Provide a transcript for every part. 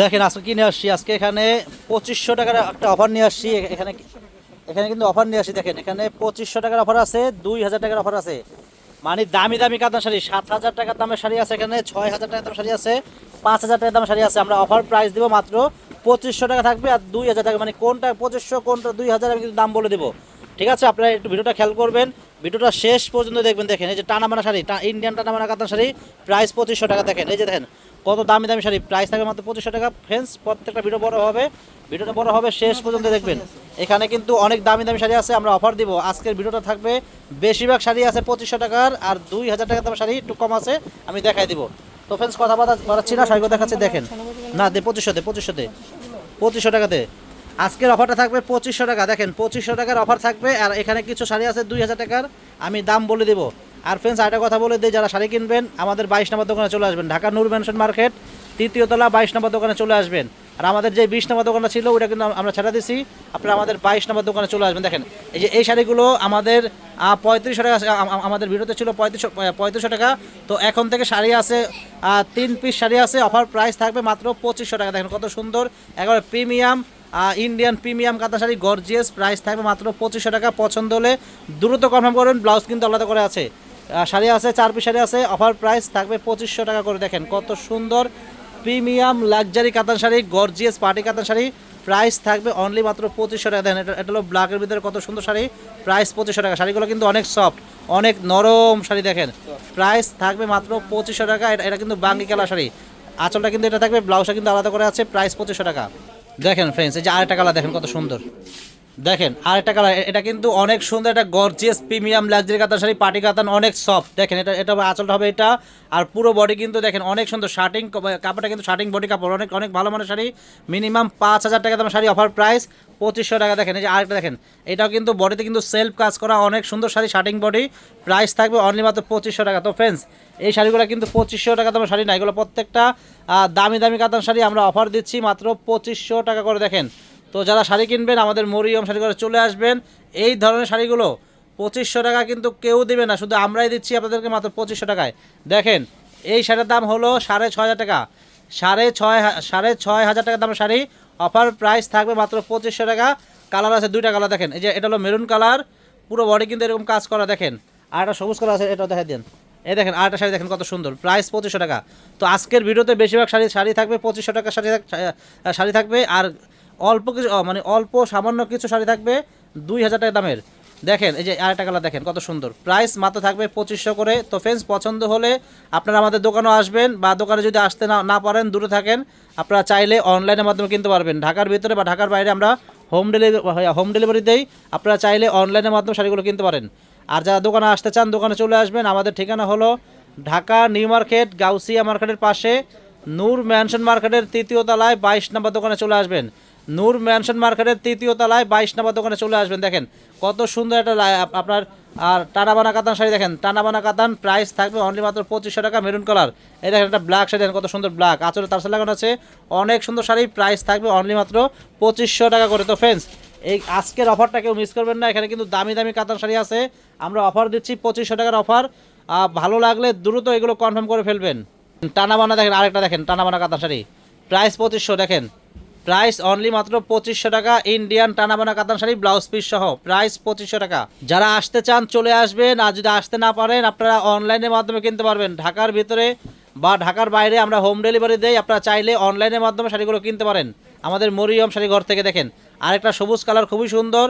দেখেন, আজকে কিনে আসছি? আজকে এখানে পঁচিশশো টাকার একটা অফার নিয়ে আসছি। এখানে এখানে কিন্তু অফার নিয়ে আসি দেখেন। এখানে পঁচিশশো টাকার অফার আছে, দুই হাজার টাকার অফার আছে। মানে দামি দামি কাতান শাড়ি, সাত হাজার টাকার দামের শাড়ি আছে এখানে, ছয় হাজার টাকার দামের শাড়ি আছে, পাঁচ হাজার টাকার দামের শাড়ি আছে। আমরা অফার প্রাইস দিব মাত্র পঁচিশশো টাকা থাকবে আর দুই হাজার টাকা মানে কোনটা পঁচিশশো, কোনটা দুই হাজার, আমি কিন্তু দাম বলে দেবো। ঠিক আছে, আপনারা একটু ভিডিওটা খেয়াল করবেন। ভিডিওটা শেষ পর্যন্ত দেখবেন, দেখেন। এই যে টানামানা শাড়ি ইন্ডিয়ান টানামানা কাতান শাড়ি প্রাইস পঁচিশশো টাকা, দেখেন। এই যে দেখেন কত দামি দামি শাড়ি? প্রাইস থাকবে মাত্র পঁচিশশো টাকা। ফ্রেন্ডস প্রত্যেকটা ভিডিও বড় হবে। ভিডিওটা বড় হবে শেষ পর্যন্ত দেখবেন। এখানে কিন্তু অনেক দামি দামি শাড়ি আছে, আমরা অফার দিব। আজকের ভিডিওটা থাকবে, বেশিরভাগ শাড়ি আছে পঁচিশশো টাকার আর দুই হাজার টাকার দামের শাড়ি একটু কম আছে, আমি দেখাই দিব। তো ফ্রেন্ডস কথা বাতা বাড়াচ্ছি না শাড়িগুলো দেখাচ্ছি, দেখেন। না, দে, পঁচিশশো দে পঁচিশশো দে। পঁচিশশো টাকাতে আজকের অফারটা থাকবে পঁচিশশো টাকা। দেখেন, পঁচিশশো টাকার অফার থাকবে, আর এখানে কিছু শাড়ি আছে দুই হাজার টাকার, আমি দাম বলে দেবো। আর ফ্রেন্ডস আরেকটা কথা বলে দিই, যারা শাড়ি কিনবেন, আমাদের বাইশ নম্বর দোকানে চলে আসবেন। ঢাকা নূর ম্যানশন মার্কেট, তৃতীয় তলা বাইশ নম্বর দোকানে চলে আসবেন। আর আমাদের যে বিশ নম্বর দোকানটা ছিল ওটা কিন্তু আমরা ছেড়ে দিছি। আপনারা আমাদের বাইশ নম্বর দোকানে চলে আসবেন। দেখেন, এই যে এই শাড়িগুলো আমাদের পঁয়ত্রিশশো টাকা আমাদের ভিডিওতে ছিল পঁয়ত্রিশশো পঁয়ত্রিশশো টাকা। তো এখন থেকে শাড়ি আছে তিন পিস শাড়ি আছে। অফার প্রাইস থাকবে মাত্র পঁচিশশো টাকা। দেখেন কত সুন্দর, একেবারে প্রিমিয়াম ইন্ডিয়ান প্রিমিয়াম কাঁথা শাড়ি গর্জিয়াস প্রাইস থাকবে মাত্র পঁচিশশো টাকা। পছন্দ হলে দ্রুত কনফার্ম করবেন ব্লাউজ কিন্তু আলাদা করে আছে। শাড়ি আছে চার পিস শাড়ি আছে অফার প্রাইস থাকবে পঁচিশশো টাকা করে। দেখেন কত সুন্দর প্রিমিয়াম লাক্সারি কাতান শাড়ি গর্জিয়াস পার্টি কাতান শাড়ি। প্রাইস থাকবে অনলি মাত্র পঁচিশশো টাকা। দেন এটা এটা হলো ব্ল্যাকের ভিতরে কত সুন্দর শাড়ি। প্রাইস পঁচিশশো টাকা। শাড়িগুলো কিন্তু অনেক সফট অনেক নরম শাড়ি দেখেন। প্রাইস থাকবে মাত্র পঁচিশশো টাকা। এটা কিন্তু বাঙ্গি কেলা শাড়ি। আঁচলটা কিন্তু এটা থাকবে ব্লাউজটা কিন্তু আলাদা করে আছে প্রাইস পঁচিশশো টাকা। দেখেন ফ্রেন্ডস এই যে আরেকটা কালার দেখেন কত সুন্দর। দেখেন আর একটা কালার এটা কিন্তু অনেক সুন্দর একটা গর্জিয়াস প্রিমিয়াম লাক্সারি কাতান শাড়ি পার্টি কাতান অনেক সফট দেখেন, এটা এটা আঁচলটা হবে এটা, আর পুরো বডি কিন্তু দেখেন অনেক সুন্দর শার্টিং কাপড়টা কিন্তু শার্টিং বডি কাপড়, অনেক অনেক ভালো মানের শাড়ি। মিনিমাম পাঁচ হাজার টাকা দামের শাড়ি অফার প্রাইস পঁচিশশো টাকা। দেখেন, এই যে আরেকটা দেখেন, এটাও কিন্তু বডিতে কিন্তু সেলফ কাজ করা অনেক সুন্দর শাড়ি শার্টিং বডি প্রাইস থাকবে অনলি মাত্র পঁচিশশো টাকা। তো ফ্রেন্ডস এই শাড়িগুলো কিন্তু পঁচিশশো টাকা দামের শাড়ি না, এগুলো প্রত্যেকটা দামি দামি কাতান শাড়ি আমরা অফার দিচ্ছি মাত্র পঁচিশশো টাকা করে। দেখেন তো যারা শাড়ি কিনবেন, আমাদের মরিয়ম শাড়ি করে চলে আসবেন। এই ধরনের শাড়িগুলো পঁচিশশো টাকা কিন্তু কেউ দেবে না, শুধু আমরাই দিচ্ছি আপনাদেরকে মাত্র পঁচিশশো টাকায়। দেখেন, এই শাড়ির দাম হলো সাড়ে ছয় হাজার টাকা। সাড়ে ছয় সাড়ে ছয় হাজার টাকা দামের শাড়ি। অফার প্রাইস থাকবে মাত্র পঁচিশশো টাকা। কালার আছে দুইটা কালার দেখেন। এই যে এটা হলো মেরুন কালার পুরো বডি কিন্তু এরকম কাজ করা, দেখেন। আর একটা সবুজ কালার আছে এটা দেখা দেন। এই দেখেন আরেকটা শাড়ি দেখেন কত সুন্দর। প্রাইস পঁচিশশো টাকা। তো আজকের ভিডিওতে বেশিরভাগ শাড়ি শাড়ি থাকবে পঁচিশশো টাকা শাড়ি শাড়ি থাকবে। আর অল্প কিছু মানে অল্প সামান্য কিছু শাড়ি থাকবে দুই হাজার টাকা দামের। দেখেন, এই যে আরেকটা কালার দেখেন, কত সুন্দর। প্রাইস মাত্র থাকবে পঁচিশশো করে। তো ফ্রেন্ডস পছন্দ হলে আপনারা আমাদের দোকানেও আসবেন বা দোকানে যদি আসতে না না পারেন, দূরে থাকেন, আপনারা চাইলে অনলাইনের মাধ্যমে কিনতে পারবেন। ঢাকার ভিতরে বা ঢাকার বাইরে আমরা হোম ডেলিভারি হোম ডেলিভারি দেই। আপনারা চাইলে অনলাইনের মাধ্যমে শাড়িগুলো কিনতে পারেন। আর যারা দোকানে আসতে চান, দোকানে চলে আসবেন, আমাদের ঠিকানা হলো ঢাকা নিউ মার্কেট, গাউসিয়া মার্কেটের পাশে, নূর ম্যানশন মার্কেটের তৃতীয় তলায় বাইশ নম্বর দোকানে চলে আসবেন। নূর ম্যানশন মার্কেটের তৃতীয় তলায় বাইশ নাম্বার দোকানে চলে আসবেন। দেখেন, কত সুন্দর একটা আপনার, আর টানাবানা কাতান শাড়ি দেখেন। টানাবানা কাতান প্রাইস থাকবে অনলি মাত্র পঁচিশশো টাকা মেরুন কালার এই দেখেন একটা ব্ল্যাক শাড়ি দেখেন, কত সুন্দর ব্ল্যাক আচলে তার সাথে লাগানো আছে। অনেক সুন্দর শাড়ি প্রাইস থাকবে অনলি মাত্র পঁচিশশো টাকা করে। তো ফ্রেন্ডস এই আজকের অফারটা কেউ মিস করবেন না। এখানে কিন্তু দামি দামি কাতান শাড়ি আছে। আমরা অফার দিচ্ছি পঁচিশশো টাকার অফার ভালো লাগলে দ্রুত এগুলো কনফার্ম করে ফেলবেন। টানাবানা দেখেন, আরেকটা দেখেন, টানাবানা কাতান শাড়ি। প্রাইস পঁচিশশো, দেখেন। প্রাইস অনলি মাত্র পঁচিশশো টাকা ইন্ডিয়ান টানাবানা কাতান শাড়ি ব্লাউজ পিস সহ। প্রাইস পঁচিশশো টাকা। যারা আসতে চান চলে আসবেন আর যদি আসতে না পারেন আপনারা অনলাইনের মাধ্যমে কিনতে পারবেন। ঢাকার ভিতরে বা ঢাকার বাইরে আমরা হোম ডেলিভারি দেই আপনারা চাইলে অনলাইনের মাধ্যমে শাড়িগুলো কিনতে পারেন। আমাদের মরিয়ম শাড়ি ঘর থেকে দেখেন। আরেকটা সবুজ কালার খুবই সুন্দর।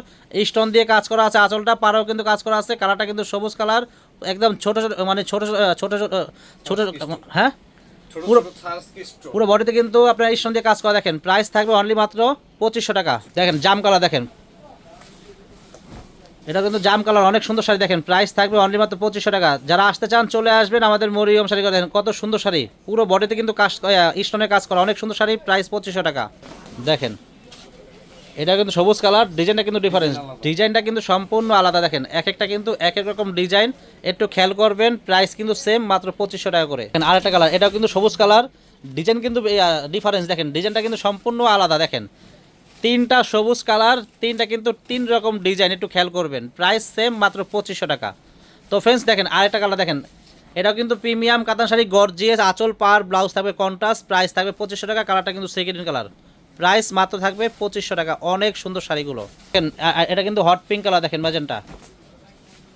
স্টোন দিয়ে কাজ করা আছে আঁচলটা পাড়াও কিন্তু কাজ করা আছে কালারটা কিন্তু সবুজ কালার। একদম ছোট ছোট মানে ছোট ছোট ছোট ছোট হ্যাঁ? পুরো পুরো বডিতে কিন্তু আপনার স্টোন দিয়ে কাজ করা দেখেন। প্রাইস থাকবে অনলি মাত্র পঁচিশশো টাকা। দেখেন জাম কালার দেখেন। এটা কিন্তু জাম কালার অনেক সুন্দর শাড়ি দেখেন। প্রাইস থাকবে অনলি মাত্র পঁচিশশো টাকা। যারা আসতে চান চলে আসবেন আমাদের মরিয়ম শাড়ি দেখেন কত সুন্দর শাড়ি। পুরো বডিতে কিন্তু কাজ ইস্টনে কাজ করা অনেক সুন্দর শাড়ি প্রাইস পঁচিশশো টাকা। দেখেন। এটা কিন্তু সবুজ কালার ডিজাইনটা কিন্তু ডিফারেন্স ডিজাইনটা কিন্তু সম্পূর্ণ আলাদা দেখেন এক একটা কিন্তু এক এক রকম ডিজাইন। একটু খেয়াল করবেন প্রাইস কিন্তু সেম মাত্র পঁচিশশো টাকা করে। দেখেন, আরেকটা কালার এটাও কিন্তু সবুজ কালার। ডিজাইন কিন্তু ডিফারেন্স দেখেন ডিজাইনটা কিন্তু সম্পূর্ণ আলাদা দেখেন। তিনটা সবুজ কালার তিনটা কিন্তু তিন রকম ডিজাইন একটু খেয়াল করবেন। প্রাইস সেম মাত্র পঁচিশশো টাকা। তো ফ্রেন্ডস দেখেন আরেকটা কালার দেখেন এটাও কিন্তু প্রিমিয়াম কাতান শাড়ি গর্জিয়াস আঁচল পার ব্লাউজ থাকবে কন্ট্রাস্ট প্রাইস থাকবে পঁচিশশো টাকা কালারটা কিন্তু সেকেন্ড কালার প্রাইস মাত্র থাকবে পঁচিশশো টাকা। অনেক সুন্দর শাড়িগুলো। এটা কিন্তু হট পিঙ্ক কালার দেখেন ম্যাজেন্টা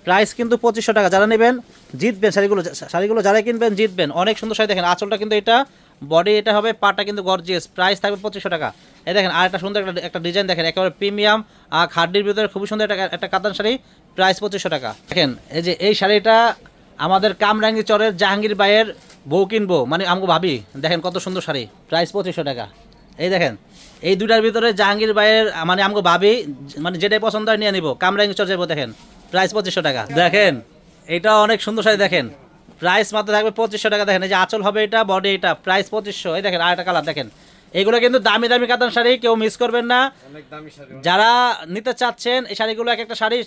প্রাইস কিন্তু পঁচিশশো টাকা। যারা নেবেন, জিতবেন শাড়িগুলো। শাড়িগুলো যারা কিনবেন, জিতবেন। অনেক সুন্দর শাড়ি দেখেন, আঁচলটা কিন্তু এটা বডি এটা হবে, পাটা কিন্তু গর্জিয়াস প্রাইস থাকবে পঁচিশশো টাকা। এই দেখেন আর একটা সুন্দর একটা একটা ডিজাইন দেখেন, একেবারে প্রিমিয়াম আর খাড্ডির ভিতরে খুবই সুন্দর একটা একটা কাতান শাড়ি, প্রাইস পঁচিশশো টাকা। দেখেন, এই যে, এই শাড়িটা আমাদের কামরাঙ্গি চরের জাহাঙ্গীর বাইয়ের বউ কিনবো মানে আমাকে ভাবি। দেখেন কত সুন্দর শাড়ি, প্রাইস পঁচিশশো টাকা। এই দেখেন এই দুটার ভিতরে জাহাঙ্গীর ভাইয়ের মানে আমাকে ভাবি মানে যেটাই পছন্দ হয় নিয়ে নিবো। কামরাঙ্গি চর যাব দেখেন। প্রাইস পঁচিশশো টাকা। দেখেন এটা অনেক সুন্দর শাড়ি দেখেন। প্রাইস মাত্র থাকবে পঁচিশশো টাকা দেখেন। এই যে আঁচল হবে এটা বডি এটা প্রাইস পঁচিশশো। এই দেখেন আরেকটা কালার দেখেন। এগুলো কিন্তু দামি দামি কাতান শাড়ি কেউ মিস করবেন না। যারা নিতে চাচ্ছেন এই শাড়িগুলো এক একটা শাড়ি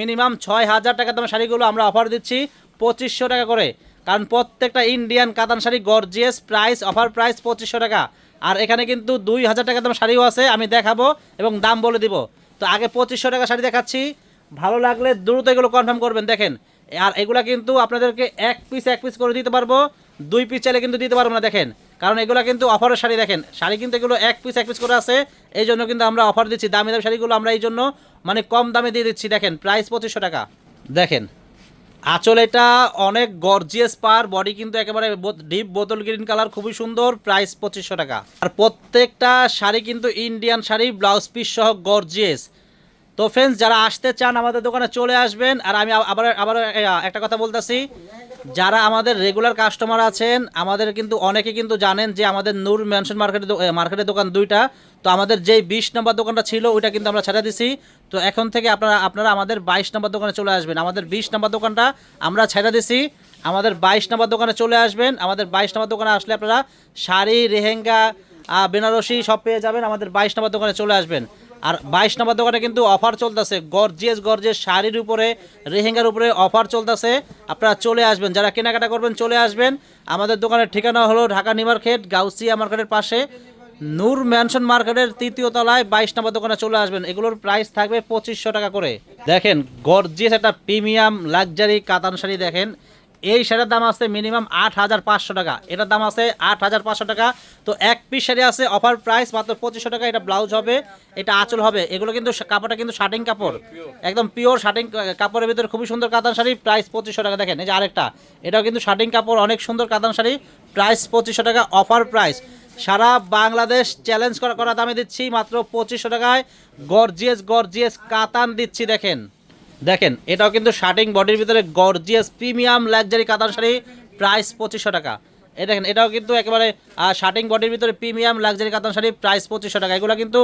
মিনিমাম ছয় হাজার টাকা দামের শাড়িগুলো আমরা অফার দিচ্ছি পঁচিশশো টাকা করে। কারণ প্রত্যেকটা ইন্ডিয়ান কাতান sari gorgeous price offer price পঁচিশশো টাকা। আর এখানে কিন্তু দুই হাজার টাকা দামের শাড়িও আছে, আমি দেখাবো এবং দাম বলে দিব। তো আগে পঁচিশশো টাকা শাড়ি দেখাচ্ছি। ভালো লাগলে দ্রুত এগুলো কনফার্ম করবেন, দেখেন। আর এগুলা কিন্তু আপনাদেরকে এক পিস এক পিস করে দিতে পারব। দুই পিস চাইলে কিন্তু দিতে পারব না, দেখেন। কারণ এগুলো কিন্তু অফারের শাড়ি, দেখেন। শাড়ি কিন্তু এগুলো এক পিস এক পিস করে আছে। এই জন্য কিন্তু আমরা অফার দিচ্ছি। দামি দামি শাড়িগুলো আমরা এই জন্য মানে কম দামে দিয়ে দিচ্ছি, দেখেন। প্রাইস পঁচিশশো টাকা। দেখেন। আঁচল এটা অনেক গর্জিয়াস পার বডি কিন্তু একেবারে ডিপ বোতল গ্রিন কালার খুবই সুন্দর প্রাইস পঁচিশশো টাকা। আর প্রত্যেকটা শাড়ি কিন্তু ইন্ডিয়ান শাড়ি ব্লাউজ পিস সহ গর্জিয়াস তো ফ্রেন্ডস যারা আসতে চান আমাদের দোকানে চলে আসবেন। আর আমি আবার আবার একটা কথা বলতেছি। যারা আমাদের রেগুলার কাস্টমার আছেন, আমাদের কিন্তু অনেকে কিন্তু জানেন যে আমাদের নূর ম্যানশন মার্কেটের মার্কেটের দোকান দুইটা। তো আমাদের যেই বিশ নম্বর দোকানটা ছিল, ওইটা কিন্তু আমরা ছেড়ে দিছি। তো এখন থেকে আপনারা আপনারা আমাদের বাইশ নম্বর দোকানে চলে আসবেন। আমাদের বিশ নম্বর দোকানটা আমরা ছেড়ে দিছি। আমাদের বাইশ নম্বর দোকানে চলে আসবেন। আমাদের বাইশ নম্বর দোকানে আসলে আপনারা শাড়ি, রেহেঙ্গা বেনারসি সব পেয়ে যাবেন। আমাদের বাইশ নম্বর দোকানে চলে আসবেন। আর বাইশ নম্বর দোকানে কিন্তু অফার চলতেছে। গর্জিয়াস গর্জিয়াস শাড়ির উপরে, রেহেঙ্গার উপরে অফার চলতেছে। আপনারা চলে আসবেন, যারা কেনাকাটা করবেন চলে আসবেন। আমাদের দোকানের ঠিকানা হলো ঢাকা নিউ মার্কেট, গাউসিয়া মার্কেটের পাশে। নূর ম্যানশন মার্কেটের তৃতীয় তলায় বাইশ নম্বর দোকানে চলে আসবেন। এগুলোর প্রাইস থাকবে পঁচিশশো টাকা করে। দেখেন, গর্জিয়াস একটা প্রিমিয়াম লাক্সারি কাতান শাড়ি দেখেন। এই শাড়ির দাম আছে মিনিমাম আট হাজার পাঁচশো টাকা। এটার দাম আছে আট হাজার পাঁচশো টাকা। তো এক পিস শাড়ি আছে অফার প্রাইস মাত্র পঁচিশশো টাকা। এটা ব্লাউজ হবে, এটা আঁচল হবে। এগুলো কিন্তু কাপড়টা কিন্তু শার্টিং কাপড়। একদম পিওর শার্টিং কাপড়ের ভিতরে খুবই সুন্দর কাতান শাড়ি প্রাইস পঁচিশশো টাকা। দেখেন, এই যে আরেকটা, এটাও কিন্তু শার্টিং কাপড়, অনেক সুন্দর কাতান শাড়ি প্রাইস পঁচিশশো টাকা অফার প্রাইস সারা বাংলাদেশ চ্যালেঞ্জ করা করা দামে দিচ্ছি মাত্র পঁচিশশো টাকায়। গর্জিয়াস গর্জিয়াস কাতান দিচ্ছি, দেখেন। দেখেন, এটাও কিন্তু শার্টিং বডির ভিতরে গর্জিয়াস প্রিমিয়াম লাক্সারি কাতান শাড়ি, প্রাইস পঁচিশশো টাকা। এই দেখেন, এটাও কিন্তু একেবারে শার্টিং বডির ভিতরে প্রিমিয়াম লাক্সারি কাতান শাড়ি, প্রাইস পঁচিশশো টাকা। এগুলো কিন্তু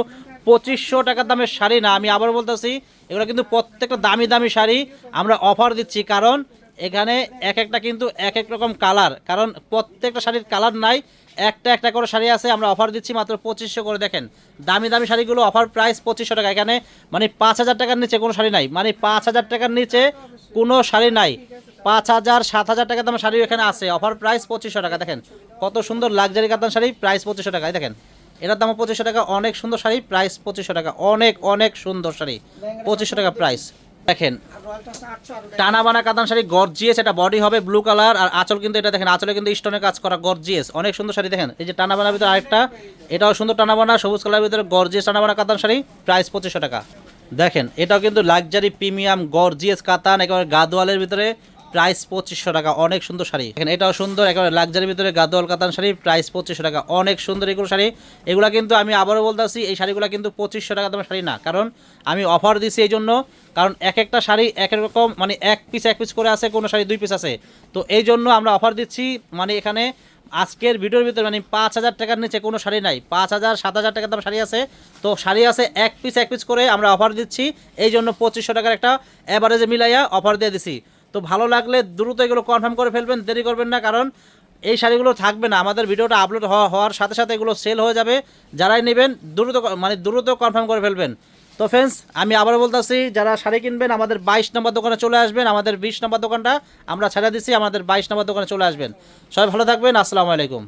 পঁচিশশো টাকার দামের শাড়ি না, আমি আবার বলতেছি, এগুলো কিন্তু প্রত্যেকটা দামি দামি শাড়ি আমরা অফার দিচ্ছি। কারণ এখানে এক একটা কিন্তু এক এক রকম কালার। কারণ প্রত্যেকটা শাড়ির কালার নাই, একটা একটা করে শাড়ি আছে, আমরা অফার দিচ্ছি মাত্র পঁচিশশো করে, দেখেন। দামি দামি শাড়িগুলো অফার প্রাইস পঁচিশশো টাকা। এখানে মানে পাঁচ হাজার টাকার নিচে কোনো শাড়ি নাই। মানে পাঁচ হাজার টাকার নিচে কোনো শাড়ি নাই। পাঁচ হাজার, সাত হাজার টাকা দামের শাড়ি এখানে আছে। অফার প্রাইস পঁচিশশো টাকা, দেখেন। কত সুন্দর লাক্সারি কাতান শাড়ি প্রাইস পঁচিশশো টাকায়, দেখেন। এটার দাম পঁচিশশো টাকা, অনেক সুন্দর শাড়ি প্রাইস পঁচিশশো টাকা। অনেক অনেক সুন্দর শাড়ি, পঁচিশশো টাকা প্রাইস দেখেন, টানা বানা কাতান শাড়ি গর্জিয়াস এটা বডি হবে ব্লু কালার আর আঁচল কিন্তু এটা দেখেন, আঁচলে কিন্তু স্টোনের কাজ করা গর্জিয়াস অনেক সুন্দর শাড়ি দেখেন, এই যে টানা বানার ভিতরে আরেকটা, এটাও সুন্দর টানা বানা, সবুজ কালারের ভিতরে গর্জিয়াস টানা বানা কাতান শাড়ি প্রাইস পঁচিশশো টাকা। দেখেন, এটাও কিন্তু লাক্সারি প্রিমিয়াম গর্জিয়াস কাতান, একেবারে গাদোয়ালের ভিতরে প্রাইস পঁচিশশো টাকা, অনেক সুন্দর শাড়ি। এখানে এটাও সুন্দর, একেবারে লাক্সারির ভিতরে গাদোয়াল কাতান শাড়ি, প্রাইস পঁচিশশো টাকা, অনেক সুন্দর এগুলো শাড়ি। এগুলো কিন্তু আমি আবারও বলতেছি, এই শাড়িগুলো কিন্তু পঁচিশশো টাকা দামের শাড়ি না, কারণ আমি অফার দিছি এই জন্য, কারণ এক একটা শাড়ি এক এক রকম মানে এক পিস এক পিস করে আছে, কোনো শাড়ি দুই পিস আছে। তো এই জন্য আমরা অফার দিচ্ছি মানে এখানে আজকের ভিডিওর ভিতরে মানে পাঁচ হাজার টাকার নিচে কোনো শাড়ি নাই, পাঁচ হাজার, সাত হাজার টাকার দাম শাড়ি আছে। তো শাড়ি আছে এক পিস এক পিস করে আমরা অফার দিচ্ছি, এই জন্য পঁচিশশো টাকার একটা অ্যাভারেজে মিলাইয়া অফার দিয়ে দিছি। তো ভালো লাগলে দ্রুত এগুলো কনফার্ম করে ফেলবেন, দেরি করবেন না, কারণ এই শাড়িগুলো থাকবে না। আমাদের ভিডিওটা আপলোড হওয়া হওয়ার সাথে সাথে এগুলো সেল হয়ে যাবে। যারাই নেবেন, দ্রুত মানে দ্রুত কনফার্ম করে ফেলবেন। তো ফ্রেন্ডস আমি আবার বলতেছি, যারা শাড়ি কিনবেন, আমাদের বাইশ নম্বর দোকানে চলে আসবেন। আমাদের বিশ নম্বর দোকানটা আমরা ছেড়ে দিচ্ছি আমাদের বাইশ নম্বর দোকানে চলে আসবেন। সবাই ভালো থাকবেন, আসসালামু আলাইকুম।